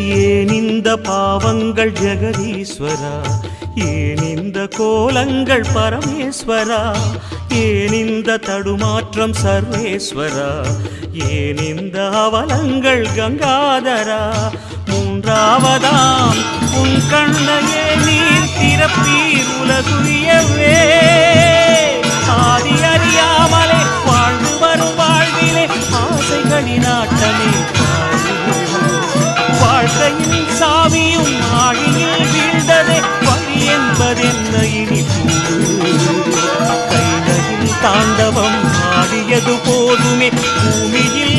ஏன் இந்த பாவங்கள் ஜெகதீஸ்வரா? ஏன் இந்த கோலங்கள் பரமேஸ்வரா? ஏன் இந்த தடுமாற்றம் சர்வேஸ்வரா? ஏன் இந்த அவலங்கள் கங்காதரா? மூன்றாவதாம் உன் கண்ணையே நீர் திறப்பீர் உலகுயவே கைநயினி கைநயில் தாண்டவம் ஆடியது போதுமே. பூமியில்